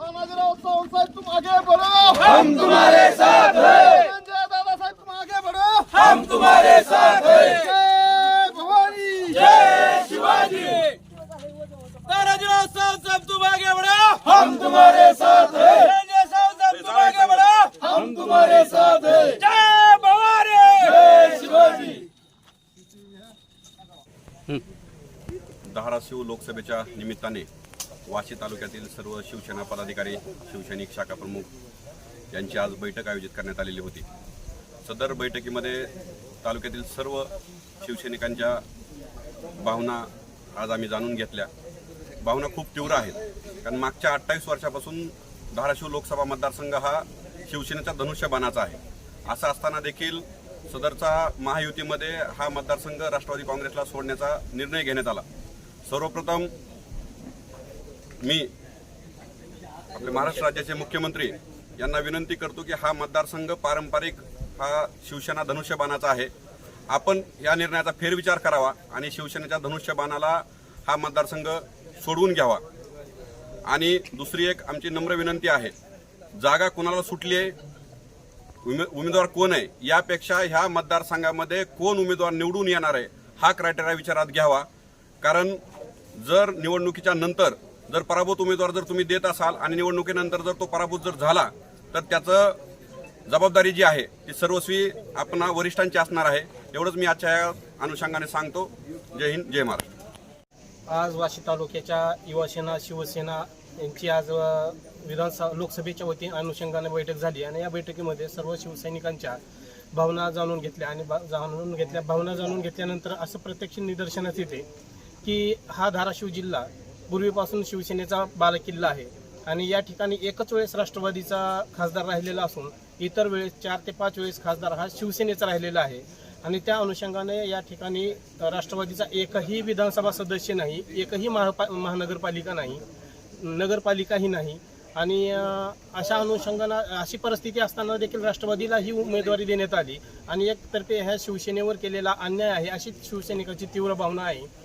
तानाजीराव सावंत साहेब तुम आगे बढ़ो हम तुम्हारे साथ हैं दादा साहेब तुम आगे बढ़ो हम तुम्हारे साथ हैं जय भवानी जय शिवाजी साहब तुम आगे बढ़ो हम तुम्हारे साथ हैं संजय साहब साहब तुम आगे बढ़ो हम तुम्हारे साथ हैं जय भवानी जय शिवाजी धाराशिव लोकसभेच्या निमित्ताने वाशी तालुक्यातील सर्व शिवसेना पदाधिकारी शिवसैनिक शाखा प्रमुख यांची आज बैठक आयोजित करण्यात आलेली होती. सदर बैठकीमध्ये तालुक्यातील सर्व शिवसैनिकांच्या भावना आज आम्ही जाणून घेतल्या. भावना खूप तीव्र आहेत. कारण मागच्या अठ्ठावीस वर्षापासून धाराशिव लोकसभा मतदारसंघ हा शिवसेनेचा धनुष्यबाणाचा आहे. असं असताना देखील सदरचा महायुतीमध्ये हा मतदारसंघ राष्ट्रवादी काँग्रेसला सोडण्याचा निर्णय घेण्यात आला. सर्वप्रथम मी आपले महाराष्ट्र राज्याचे मुख्यमंत्री यांना विनंती करतो की हा मतदारसंघ पारंपरिक हा शिवसेना धनुष्यबाणाचा आहे. आपण या निर्णयाचा फेरविचार करावा आणि शिवसेनेच्या धनुष्यबाणाला हा मतदारसंघ सोडवून घ्यावा. आणि दुसरी एक आमची नम्र विनंती आहे. जागा कुणाला सुटली आहे उमेदवार कोण आहे? यापेक्षा ह्या मतदारसंघामध्ये कोण उमेदवार निवडून येणार आहे हा क्रायटेरिया विचारात घ्यावा. कारण जर निवडणुकीच्या नंतर जर पराभूत उमेदवार जर तुम्ही देत असाल आणि निवडणुकीनंतर जर तो पराभूत जर झाला तर त्याचं जबाबदारी जी आहे ती सर्वस्वी आपण वरिष्ठांची असणार आहे. एवढंच मी आजच्या या अनुषंगाने सांगतो. जय हिंद जय महाराष्ट्र. आज वाशी तालुक्याच्या युवासेना शिवसेना यांची आज विधानसभा लोकसभेच्या वतीने अनुषंगाने बैठक झाली आणि या बैठकीमध्ये सर्व शिवसैनिकांच्या भावना जाणून घेतल्या आणि बा- जाणून घेतल्या भावना जाणून घेतल्यानंतर असं प्रत्यक्ष निदर्शनास येते की हा धाराशिव जिल्हा पूर्वीपासून शिवसेनेचा बालकिल्ला आहे आणि या ठिकाणी एकच वेळेस राष्ट्रवादीचा खासदार राहिलेला असून इतर वेळेस चार ते पाच वेळेस खासदार हा शिवसेनेचा राहिलेला आहे. आणि त्या अनुषंगाने या ठिकाणी राष्ट्रवादीचा एकही विधानसभा सदस्य नाही एकही महापा महानगरपालिका नाही. नगरपालिकाही नाही. आणि अशा अनुषंगानं अशी परिस्थिती असताना देखील राष्ट्रवादीला ही उमेदवारी देण्यात आली. आणि एकतर्फे ह्या शिवसेनेवर केलेला अन्याय आहे अशी शिवसैनिकाची तीव्र भावना आहे.